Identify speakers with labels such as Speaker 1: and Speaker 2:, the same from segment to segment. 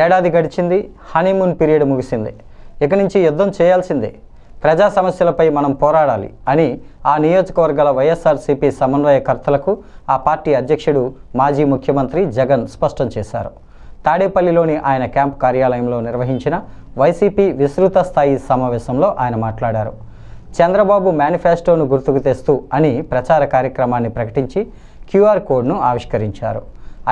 Speaker 1: ఏడాది గడిచింది honeymoon period ముగిసింది. ఇక నుంచి యుద్ధం చేయాల్సిందే. ప్రజా సమస్యలపై మనం పోరాడాలి అని ఆ నియోజకవర్గాల వైఎస్ఆర్సీపీ సమన్వయకర్తలకు ఆ పార్టీ అధ్యక్షుడు మాజీ ముఖ్యమంత్రి జగన్ స్పష్టం చేశారు. తాడేపల్లిలోని ఆయన క్యాంప్ కార్యాలయంలో నిర్వహించిన వైసీపీ విస్తృత స్థాయి సమావేశంలో ఆయన మాట్లాడారు. చంద్రబాబు మేనిఫెస్టోను గుర్తుకు తెస్తూ అని ప్రచార కార్యక్రమాన్ని ప్రకటించి క్యూఆర్ కోడ్ను ఆవిష్కరించారు.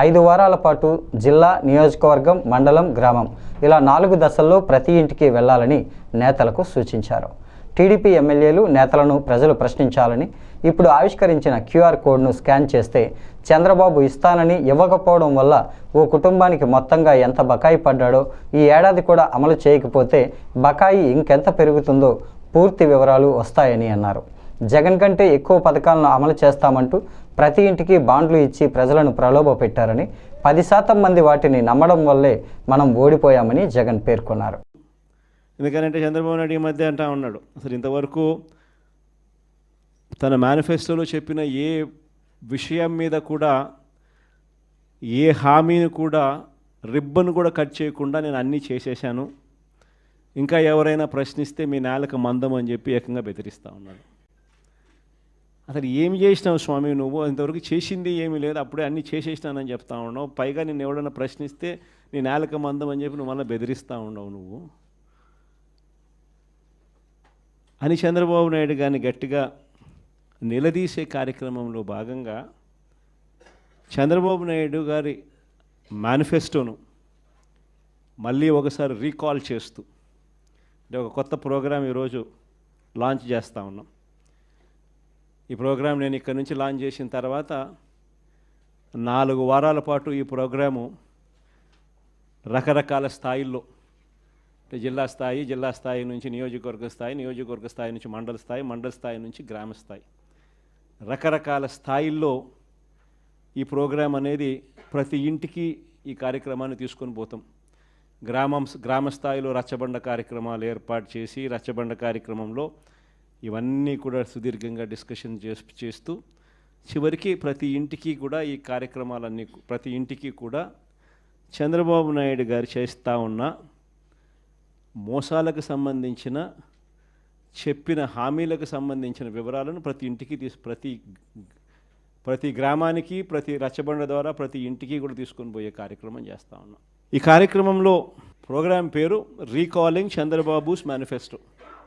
Speaker 1: ఐదు వారాల పాటు జిల్లా నియోజకవర్గం మండలం గ్రామం ఇలా నాలుగు దశల్లో ప్రతి ఇంటికి వెళ్ళాలని నేతలకు సూచించారు. టీడీపీ ఎమ్మెల్యేలు నేతలను ప్రజలు ప్రశ్నించాలని ఇప్పుడు ఆవిష్కరించిన క్యూఆర్ కోడ్ను స్కాన్ చేస్తే చంద్రబాబు ఇస్తానని ఇవ్వకపోవడం వల్ల ఓ కుటుంబానికి మొత్తంగా ఎంత బకాయి పడ్డాడో ఈ ఏడాది కూడా అమలు చేయకపోతే బకాయి ఇంకెంత పెరుగుతుందో పూర్తి వివరాలు వస్తాయని అన్నారు. జగన్ కంటే ఎక్కువ పథకాలను అమలు చేస్తామంటూ ప్రతి ఇంటికి బాండ్లు ఇచ్చి ప్రజలను ప్రలోభ పెట్టారని పది శాతం మంది వాటిని నమ్మడం వల్లే మనం ఓడిపోయామని జగన్ పేర్కొన్నారు.
Speaker 2: ఎందుకంటే చంద్రబాబు నాయుడు ఈ మధ్య అంటా ఉన్నాడు అసలు ఇంతవరకు తన మేనిఫెస్టోలో చెప్పిన ఏ విషయం మీద కూడా ఏ హామీని కూడా రిబ్బన్ కూడా కట్ చేయకుండా నేను అన్నీ చేసేసాను ఇంకా ఎవరైనా ప్రశ్నిస్తే మీ నేలకు మందం అని చెప్పి ఏకంగా బెదిరిస్తూ ఉన్నాడు. అసలు ఏమి చేసినావు స్వామి? నువ్వు ఇంతవరకు చేసింది ఏమీ లేదు. అప్పుడే అన్నీ చేసేసినానని చెప్తా ఉన్నావు. పైగా నేను ఎవడన్నా ప్రశ్నిస్తే నేను నేలక మందం అని చెప్పి నువ్వు మళ్ళీ బెదిరిస్తూ ఉండవు నువ్వు. అని చంద్రబాబు నాయుడు గారిని గట్టిగా నిలదీసే కార్యక్రమంలో భాగంగా చంద్రబాబు నాయుడు గారి మేనిఫెస్టోను మళ్ళీ ఒకసారి రీకాల్ చేస్తూ అంటే ఒక కొత్త ప్రోగ్రాం ఈరోజు లాంచ్ చేస్తూ ఉన్నాం. ఈ ప్రోగ్రాం నేను ఇక్కడ నుంచి లాంచ్ చేసిన తర్వాత నాలుగు వారాల పాటు ఈ ప్రోగ్రాము రకరకాల స్థాయిల్లో అంటే జిల్లా స్థాయి జిల్లా స్థాయి నుంచి నియోజకవర్గ స్థాయి నియోజకవర్గ స్థాయి నుంచి మండల స్థాయి మండల స్థాయి నుంచి గ్రామ స్థాయి. రకరకాల స్థాయిల్లో ఈ ప్రోగ్రాం అనేది ప్రతి ఇంటికి ఈ కార్యక్రమాన్ని తీసుకొని పోతాం. గ్రామం గ్రామ స్థాయిలో రచ్చబండ కార్యక్రమాలు ఏర్పాటు చేసి రచ్చబండ కార్యక్రమంలో ఇవన్నీ కూడా సుదీర్ఘంగా డిస్కషన్ చేస్ చేస్తూ చివరికి ప్రతి ఇంటికి కూడా ఈ కార్యక్రమాలన్నీ ప్రతి ఇంటికి కూడా చంద్రబాబు నాయుడు గారు చేస్తూ ఉన్న మోసాలకు సంబంధించిన చెప్పిన హామీలకు సంబంధించిన వివరాలను ప్రతి ఇంటికి తీసు ప్రతి ప్రతి గ్రామానికి ప్రతి రచ్చబండ ద్వారా ప్రతి ఇంటికి కూడా తీసుకొని పోయే కార్యక్రమం చేస్తూ ఉన్నాం. ఈ కార్యక్రమంలో ప్రోగ్రాం పేరు రీకాలింగ్ చంద్రబాబుస్ మేనిఫెస్టో.